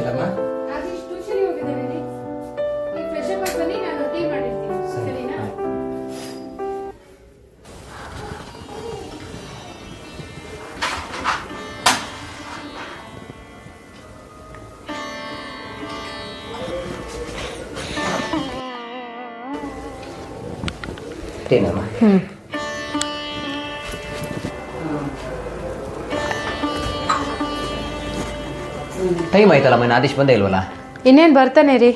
ಇಲ್ಲಮ್ಮ ಆದೀಶ್ ಟ್ಯೂಷನ್ಗೆ ಹೋಗಿದ್ದಾನೆ ರೀ ಈಗ ಫ್ರೆಶ್ ಅಪ್ ಬನ್ನಿ ನಾನು ಟೀ ಮಾಡಿರ್ತೀನಿ. ಸರಿನಾ? ಏನಮ್ಮ ಟೈಮ್ ಆಯ್ತಲ್ಲ ಮನೆ ಆದೇಶ್ ಬಂದೇ ಇಲ್ವಲ್ಲ? ಇನ್ನೇನು ಬರ್ತಾನೆ ರೀ.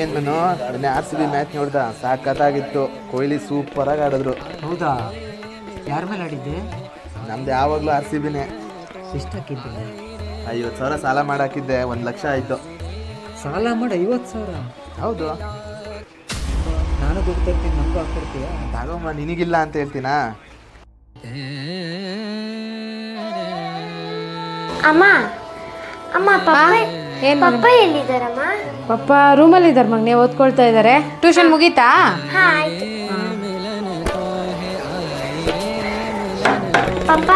ಏನ್ ನಾನು ನಿನ್ನೆ ಆರ್ ಸಿ ಬಿ ಮ್ಯಾಚ್ ನೋಡ್ದ ಸಾಕತ್ತಾಗಿತ್ತು ಕೊಹ್ಲಿ ಸೂಪರ್ ಆಗಿ ಆಡಿದ್ರು. ಹೌದಾ? ಯಾರ ಮೇಲೆ ಆಡಿದ್ದೆ? ನಮ್ದು ಯಾವಾಗಲೂ ಆರ್ ಸಿ ಬಿನೇ ಎಷ್ಟು ಹಾಕಿದ್ದೆ ಐವತ್ತು ಸಾವಿರ ಸಾಲ ಮಾಡಾಕಿದ್ದೆ ಒಂದು ಲಕ್ಷ ಆಯಿತು. ಸಾಲ ಮಾಡಿ ಐವತ್ತು ಸಾವಿರ. ಹೌದು. ನಾನು ದುಡ್ಡು ತರ್ತೀನಿ ನಮಗೂ ಹಾಕ್ಕೊಡ್ತೀಯ? ತಗೊಂಬ ನಿನಗಿಲ್ಲ ಅಂತ ಹೇಳ್ತೀನಾ? ಅಮ್ಮ ಅಮ್ಮ ಪಪ್ಪ ಏನ್ ಪಪ್ಪ ಎಲ್ಲಿದ್ದಾರಮ್ಮ? ಪಪ್ಪ ರೂಮಲ್ಲಿ ಇದ್ದಾರೆ ಮಗನೇ ಓದ್ಕೊಳ್ತಾ ಇದ್ದಾರೆ ಟ್ಯೂಷನ್ ಮುಗೀತಾ? ಹಾ ಆಯ್ತು. ಪಪ್ಪ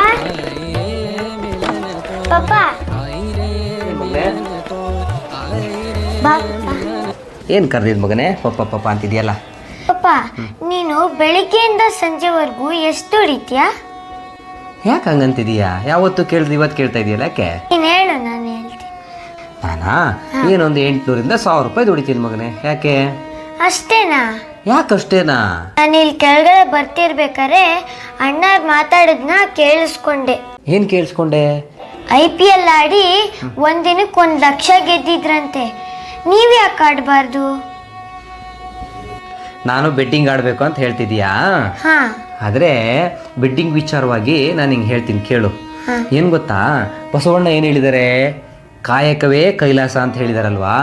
ಪಪ್ಪ. ಏನು ಕರೆದಿದ್ ಮಗನೇ? ಪಪ್ಪ ಪಪ್ಪ ಅಂತಿದ್ಯಲ್ಲ? ಪಪ್ಪ ನೀನು ಬೆಳಿಗ್ಗೆಯಿಂದ ಸಂಜೆವರೆಗೂ ಎಷ್ಟು ಹೊಡಿತೀಯಾ? ಯಾಕೆ ಹಂಗಂತಿದೀಯಾ? ಯಾವತ್ತು ಕೇಳಿದ್ರೆ ಇವತ್ತು ಕೇಳ್ತಾ ಇದೆಯಲ್ಲ ಯಾಕೆ? ನೀನು ಹೇಳು ನಾನು ಹೇಳ್ತೀನಿ. ನಾನಾ? ಏನೊಂದು ಎಂಟುನೂರಿಂದ ಸಾವಿರ ರೂಪಾಯಿ ದುಡಿತೀನಿ ಮಗನೇ. ಯಾಕೆ? ಅಷ್ಟೇನಾ? ಯಾಕಷ್ಟೇನಾ? ನಾನು ಇಲ್ಲಿ ಕೆಳಗಡೆ ಬರ್ತಿರ್ಬೇಕಾದ್ರೆ ಅಣ್ಣ ಮಾತಾಡಿದ್ನ ಕೇಳಿಸ್ಕೊಂಡೆ. ಏನು ಕೇಳಿಸ್ಕೊಂಡೆ? ಐ ಪಿ ಎಲ್ ಆಡಿ ಒಂದಿನಕ್ಕೆ ಒಂದು ಲಕ್ಷ ಗೆದ್ದಿದ್ರಂತೆ. ನೀವು ಯಾಕೆ ಆಡಬಾರ್ದು? ನಾನು ಬೆಟ್ಟಿಂಗ್ ಆಡಬೇಕು ಅಂತ ಹೇಳ್ತಿದ್ಯಾ? ಹಾ. ಆದರೆ ಬೆಟ್ಟಿಂಗ್ ವಿಚಾರವಾಗಿ ನಾನು ಹಿಂಗೆ ಹೇಳ್ತೀನಿ ಕೇಳು. ಏನು ಗೊತ್ತಾ? ಬಸವಣ್ಣ ಏನು ಹೇಳಿದ್ದಾರೆ ಕಾಯಕವೇ ಕೈಲಾಸ ಅಂತ ಹೇಳಿದಾರಲ್ವಾ?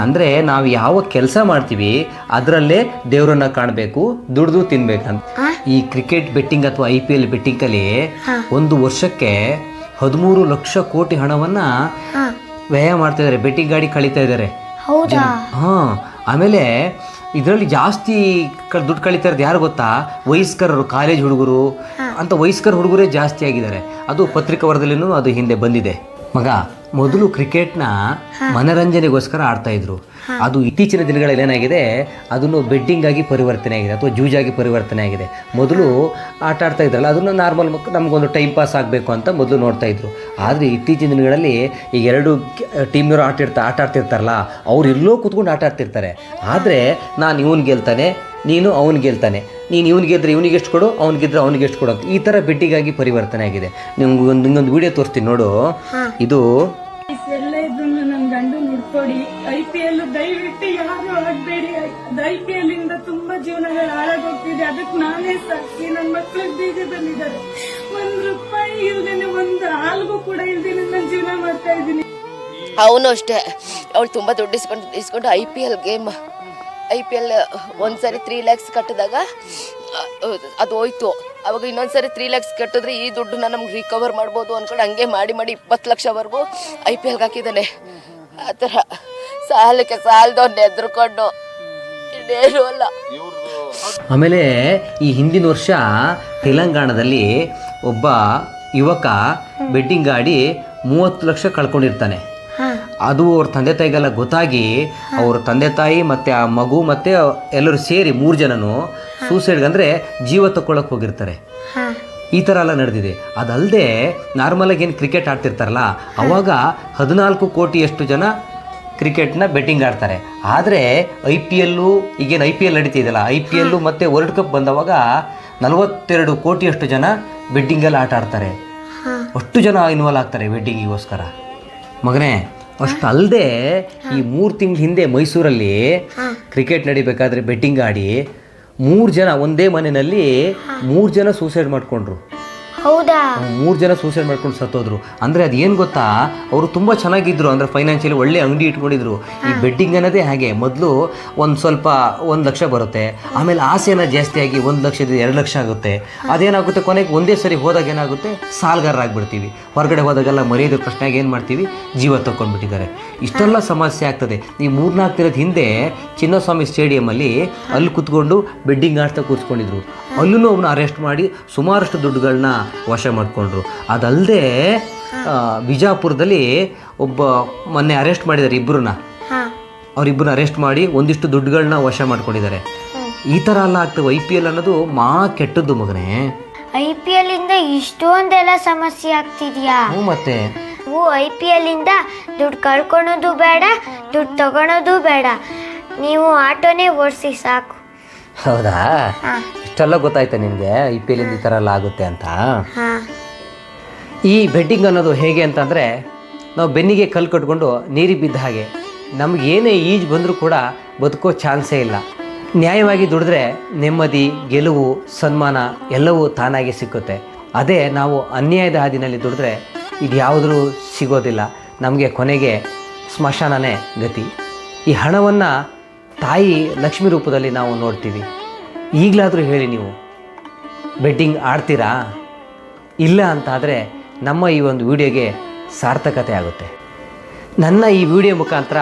ಅಂದ್ರೆ ನಾವು ಯಾವ ಕೆಲಸ ಮಾಡ್ತೀವಿ ಅದರಲ್ಲೇ ದೇವರನ್ನ ಕಾಣಬೇಕು ದುಡ್ದು ತಿನ್ಬೇಕಂತ ಈ ಕ್ರಿಕೆಟ್ ಬೆಟ್ಟಿಂಗ್ ಅಥವಾ ಐ ಪಿ ಎಲ್ ಬೆಟ್ಟಿಂಗಲ್ಲಿ ಒಂದು ವರ್ಷಕ್ಕೆ ಹದಿಮೂರು ಲಕ್ಷ ಕೋಟಿ ಹಣವನ್ನ ವ್ಯಯ ಮಾಡ್ತಾ ಇದ್ದಾರೆ ಬೆಟ್ಟಿಂಗ್ ಗಾಡಿ ಕಳೀತಾ ಇದ್ದಾರೆ ಹಾ. ಆಮೇಲೆ ಇದರಲ್ಲಿ ಜಾಸ್ತಿ ದುಡ್ಡು ಕಳೀತಾ ಇರೋದು ಯಾರು ಗೊತ್ತಾ? ವಯಸ್ಕರರು ಕಾಲೇಜ್ ಹುಡುಗರು. ಅಂತ ವಯಸ್ಕರ ಹುಡುಗರೇ ಜಾಸ್ತಿ ಆಗಿದ್ದಾರೆ. ಅದು ಪತ್ರಿಕಾ ವರದಲ್ಲಿನೂ ಅದು ಹಿಂದೆ ಬಂದಿದೆ. ಮಗ ಮೊದಲು ಕ್ರಿಕೆಟ್ನ ಮನರಂಜನೆಗೋಸ್ಕರ ಆಡ್ತಾ ಇದ್ರು. ಅದು ಇತ್ತೀಚಿನ ದಿನಗಳಲ್ಲಿ ಏನಾಗಿದೆ ಅದನ್ನು ಬೆಡ್ಡಿಂಗ್ ಆಗಿ ಪರಿವರ್ತನೆ ಆಗಿದೆ ಅಥವಾ ಜೂಜಾಗಿ ಪರಿವರ್ತನೆ ಆಗಿದೆ. ಮೊದಲು ಆಟ ಆಡ್ತಾ ಇದ್ರಲ್ಲ ಅದನ್ನು ನಾರ್ಮಲ್ ನಮಗೊಂದು ಟೈಮ್ ಪಾಸ್ ಆಗಬೇಕು ಅಂತ ಮೊದಲು ನೋಡ್ತಾ ಇದ್ರು. ಆದರೆ ಇತ್ತೀಚಿನ ದಿನಗಳಲ್ಲಿ ಈಗ ಎರಡು ಟೀಮ್ನವರು ಆಟ ಇರ್ತಾ ಆಟ ಆಡ್ತಿರ್ತಾರಲ್ಲ ಅವ್ರು ಎಲ್ಲೋ ಕೂತ್ಕೊಂಡು ಆಟ ಆಡ್ತಿರ್ತಾರೆ. ಆದರೆ ನಾನು ಇವನು ಗೆಲ್ತಾನೆ ನೀನು ಅವನು ಗೆಲ್ತಾನೆ. ನೀನು ಇವ್ನಿಗೆ ಇದ್ರೆ ಇವನಿಗೆ ಎಷ್ಟು ಕೊಡು ಅವ್ನಿಗೆ ಇದ್ರೆ ಅವನಿಗೆ ಎಷ್ಟು ಕೊಡು ಅಂತ. ಈ ಥರ ಬೆಟ್ಟಿಗಾಗಿ ಪರಿವರ್ತನೆ ಆಗಿದೆ. ನಿಮ್ಗೆ ಒಂದು ನಿಂಗೊಂದು ವಿಡಿಯೋ ತೋರಿಸ್ತೀನಿ ನೋಡು. ಇದು ಎಲ್ಲ ಇದ್ರನ್ನು ನನ್ ಗಂಡು ನೋಡ್ಕೊಡಿ. ಐ ಪಿ ಎಲ್ ದಯವಿಟ್ಟು ಯಾರು ಆಗ್ಬೇಡಿ. ಐ ಪಿ ಎಲ್ ಇಂದ ತುಂಬಾ ಜೀವನಗಳು ಹಾಳಾಗೋಗ್ತಿದೆ. ಅದಕ್ಕೆ ನಾನೇ ಸಾಕ್ಷಿ. ನನ್ನ ಮಕ್ಳಿಗೆ ಬೀಜದಲ್ಲಿದ್ದಾರೆ ಒಂದ್ ರೂಪಾಯಿ ಇಲ್ದೇನೆ ಒಂದ್ ಹಾಲ್ಗೂ ಕೂಡ ಇಲ್ದೇನೆ ನಾನು ಜೀವನ ಮಾಡ್ತಾ ಇದ್ದೀನಿ. ಅವನು ಅಷ್ಟೇ. ಅವಳು ತುಂಬಾ ದುಡ್ಡು ಇಸ್ಕೊಂಡು ಇಸ್ಕೊಂಡು I P L game I P L ಒಂದ್ಸರಿ ತ್ರೀ ಲ್ಯಾಕ್ಸ್ ಕಟ್ಟಿದಾಗ ಅದು ಹೋಯ್ತು. ಅವಾಗ ಇನ್ನೊಂದ್ಸರಿ ತ್ರೀ ಲ್ಯಾಕ್ಸ್ ಕಟ್ಟಿದ್ರೆ ಈ ದುಡ್ಡನ್ನ ನಮ್ಗೆ ರಿಕವರ್ ಮಾಡ್ಬೋದು ಅಂದ್ಕೊಂಡು ಹಂಗೆ ಮಾಡಿ ಮಾಡಿ ಇಪ್ಪತ್ತು ಲಕ್ಷವರೆಗೂ ಐ ಪಿ ಎಲ್ಗೆ ಹಾಕಿದ್ದಾನೆ. ಆ ಥರ ಸಾಲಕ್ಕೆ ಸಾಲದವ್ರನ್ನ ಎದ್ರುಕೊಂಡು ಇನ್ನೇನು ಅಲ್ಲ. ಆಮೇಲೆ ಈ ಹಿಂದಿನ ವರ್ಷ ತೆಲಂಗಾಣದಲ್ಲಿ ಒಬ್ಬ ಯುವಕ ಬೆಟ್ಟಿಂಗ್ ಆಡಿ ಮೂವತ್ತು ಲಕ್ಷ ಕಳ್ಕೊಂಡಿರ್ತಾನೆ. ಅದು ಅವ್ರ ತಂದೆ ತಾಯಿಗೆಲ್ಲ ಗೊತ್ತಾಗಿ ಅವ್ರ ತಂದೆ ತಾಯಿ ಮತ್ತು ಆ ಮಗು ಮತ್ತು ಎಲ್ಲರೂ ಸೇರಿ ಮೂರು ಜನನು ಸೂಸೈಡ್ಗೆ ಅಂದರೆ ಜೀವ ತಕ್ಕೊಳ್ಳೋಕೆ ಹೋಗಿರ್ತಾರೆ. ಈ ಥರ ಎಲ್ಲ ನಡೆದಿದೆ. ಅದಲ್ಲದೆ ನಾರ್ಮಲಾಗಿ ಏನು ಕ್ರಿಕೆಟ್ ಆಡ್ತಿರ್ತಾರಲ್ಲ ಅವಾಗ ಹದಿನಾಲ್ಕು ಕೋಟಿಯಷ್ಟು ಜನ ಕ್ರಿಕೆಟ್ನ ಬೆಟ್ಟಿಂಗ್ ಆಡ್ತಾರೆ. ಆದರೆ ಐ ಪಿ ಎಲ್ಲು ಈಗೇನು ಐ ಪಿ ಎಲ್ ನಡೀತಿದೆಯಲ್ಲ ಐ ಪಿ ಎಲ್ಲು ಮತ್ತು ವರ್ಲ್ಡ್ ಕಪ್ ಬಂದವಾಗ ನಲವತ್ತೆರಡು ಕೋಟಿಯಷ್ಟು ಜನ ಬೆಟ್ಟಿಂಗಲ್ಲಿ ಆಟ ಆಡ್ತಾರೆ. ಅಷ್ಟು ಜನ ಇನ್ವಾಲ್ವ್ ಆಗ್ತಾರೆ ಬೆಟ್ಟಿಂಗಿಗೋಸ್ಕರ ಮಗನೇ ಅಷ್ಟು ಅಲ್ಲದೆ ಈ ಮೂರು ತಿಂಗಳ ಹಿಂದೆ ಮೈಸೂರಲ್ಲಿ ಕ್ರಿಕೆಟ್ ನಡಿಬೇಕಾದ್ರೆ ಬೆಟ್ಟಿಂಗ್ ಆಡಿ ಮೂರು ಜನ ಒಂದೇ ಮನೆಯಲ್ಲಿ ಮೂರು ಜನ ಸೂಸೈಡ್ ಮಾಡ್ಕೊಂಡ್ರು. ಹೌದಾ? ಮೂರು ಜನ ಸೂಸೈಡ್ ಮಾಡ್ಕೊಂಡು ಸತ್ತೋದ್ರು. ಅಂದರೆ ಅದೇನು ಗೊತ್ತಾ? ಅವರು ತುಂಬ ಚೆನ್ನಾಗಿದ್ರು ಅಂದರೆ ಫೈನಾನ್ಷಿಯಲಿ ಒಳ್ಳೆ ಅಂಗಡಿ ಇಟ್ಕೊಂಡಿದ್ರು. ಈ ಬೆಡ್ಡಿಂಗ್ ಅನ್ನೋದೇ ಹಾಗೆ. ಮೊದಲು ಒಂದು ಸ್ವಲ್ಪ ಒಂದು ಲಕ್ಷ ಬರುತ್ತೆ. ಆಮೇಲೆ ಆಸೆನ ಜಾಸ್ತಿ ಆಗಿ ಒಂದು ಲಕ್ಷದ ಎರಡು ಲಕ್ಷ ಆಗುತ್ತೆ. ಅದೇನಾಗುತ್ತೆ ಕೊನೆಗೆ? ಒಂದೇ ಸರಿ ಹೋದಾಗ ಏನಾಗುತ್ತೆ? ಸಾಲ್ಗಾರರಾಗ್ಬಿಡ್ತೀವಿ ಹೊರಗಡೆ ಹೋದಾಗೆಲ್ಲ ಮರೆಯೋದ್ರ ಪ್ರಶ್ನೆಗೆ ಏನು ಮಾಡ್ತೀವಿ? ಜೀವ ತಗೊಂಡ್ಬಿಟ್ಟಿದ್ದಾರೆ ಇಷ್ಟೆಲ್ಲ ಸಮಸ್ಯೆ ಆಗ್ತದೆ. ಈ ಮೂರ್ನಾಲ್ಕು ದಿನದ ಹಿಂದೆ ಚಿನ್ನಸ್ವಾಮಿ ಸ್ಟೇಡಿಯಮಲ್ಲಿ ಅಲ್ಲಿ ಕುತ್ಕೊಂಡು ಬೆಡ್ಡಿಂಗ್ ಆಡ್ತಾ ಕೂತ್ಕೊಂಡಿದ್ರು. ಅಲ್ಲೂ ಅವನ್ನ ಅರೆಸ್ಟ್ ಮಾಡಿ ಸುಮಾರಷ್ಟು ದುಡ್ಡುಗಳನ್ನ ವಶ ಮಾಡಿಕೊಂಡ್ರು. ಅದಲ್ಲದೆ ಬಿಜಾಪುರದಲ್ಲಿ ಒಬ್ಬ ಮೊನ್ನೆ ಅರೆಸ್ಟ್ ಮಾಡಿದ್ದಾರೆ ಇಬ್ಬರನ್ನ ಅವರಿಬ್ಬರನ್ನ ಅರೆಸ್ಟ್ ಮಾಡಿ ಒಂದಿಷ್ಟು ದುಡ್ಡುಗಳನ್ನ ವಶ ಮಾಡ್ಕೊಂಡಿದ್ದಾರೆ. ಈ ಥರ ಎಲ್ಲ ಆಗ್ತವೆ. ಐ ಪಿ ಎಲ್ ಅನ್ನೋದು ಮಾ ಕೆಟ್ಟದ್ದು ಮಗನೇ. ಐ ಪಿ ಎಲ್ ಇಂದ ಇಷ್ಟೊಂದೆಲ್ಲ ಸಮಸ್ಯೆ ಆಗ್ತಿದ್ಯಾ? ಹ್ಞೂ ಮತ್ತೆ. ಓ ಐ ಪಿ ಎಲ್ ಇಂದ ದುಡ್ಡು ಕಳ್ಕೊಳೋದು ಬೇಡ ದುಡ್ಡು ತಗೊಳೋದು ಬೇಡ. ನೀವು ಆಟೋನೇ ಓಡಿಸಿ ಸಾಕು. ಹೌದಾ? ಇಷ್ಟೆಲ್ಲ ಗೊತ್ತಾಯ್ತಾ ನಿನಗೆ? ಐ ಪಿ ಎಲ್ಲಿಂದ ಈ ಥರ ಎಲ್ಲ ಆಗುತ್ತೆ ಅಂತ? ಈ ಬೆಡ್ಡಿಂಗ್ ಅನ್ನೋದು ಹೇಗೆ ಅಂತಂದರೆ ನಾವು ಬೆನ್ನಿಗೆ ಕಲ್ಲು ಕಟ್ಕೊಂಡು ನೀರಿಗೆ ಬಿದ್ದ ಹಾಗೆ. ನಮ್ಗೆ ಏನೇ ಈಜು ಬಂದರೂ ಕೂಡ ಬದುಕೋ ಚಾನ್ಸೇ ಇಲ್ಲ. ನ್ಯಾಯವಾಗಿ ದುಡಿದ್ರೆ ನೆಮ್ಮದಿ ಗೆಲುವು ಸನ್ಮಾನ ಎಲ್ಲವೂ ತಾನಾಗಿ ಸಿಕ್ಕುತ್ತೆ. ಅದೇ ನಾವು ಅನ್ಯಾಯದ ಹಾದಿನಲ್ಲಿ ದುಡಿದ್ರೆ ಇದು ಯಾವುದರೂ ಸಿಗೋದಿಲ್ಲ. ನಮಗೆ ಕೊನೆಗೆ ಸ್ಮಶಾನನೇ ಗತಿ. ಈ ಹಣವನ್ನು ತಾಯಿ ಲಕ್ಷ್ಮಿ ರೂಪದಲ್ಲಿ ನಾವು ನೋಡ್ತೀವಿ. ಈಗಲಾದರೂ ಹೇಳಿ ನೀವು. ಬೆಟ್ಟಿಂಗ್ ಆಡ್ತೀರಾ? ಇಲ್ಲ ಅಂತಾದರೆ ನಮ್ಮ ಈ ಒಂದು ವಿಡಿಯೋಗೆ ಸಾರ್ಥಕತೆ ಆಗುತ್ತೆ. ನನ್ನ ಈ ವಿಡಿಯೋ ಮುಖಾಂತರ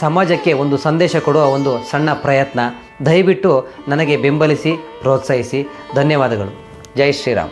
ಸಮಾಜಕ್ಕೆ ಒಂದು ಸಂದೇಶ ಕೊಡುವ ಒಂದು ಸಣ್ಣ ಪ್ರಯತ್ನ. ದಯವಿಟ್ಟು ನನಗೆ ಬೆಂಬಲಿಸಿ, ಪ್ರೋತ್ಸಾಹಿಸಿ. ಧನ್ಯವಾದಗಳು. ಜೈ ಶ್ರೀರಾಮ್.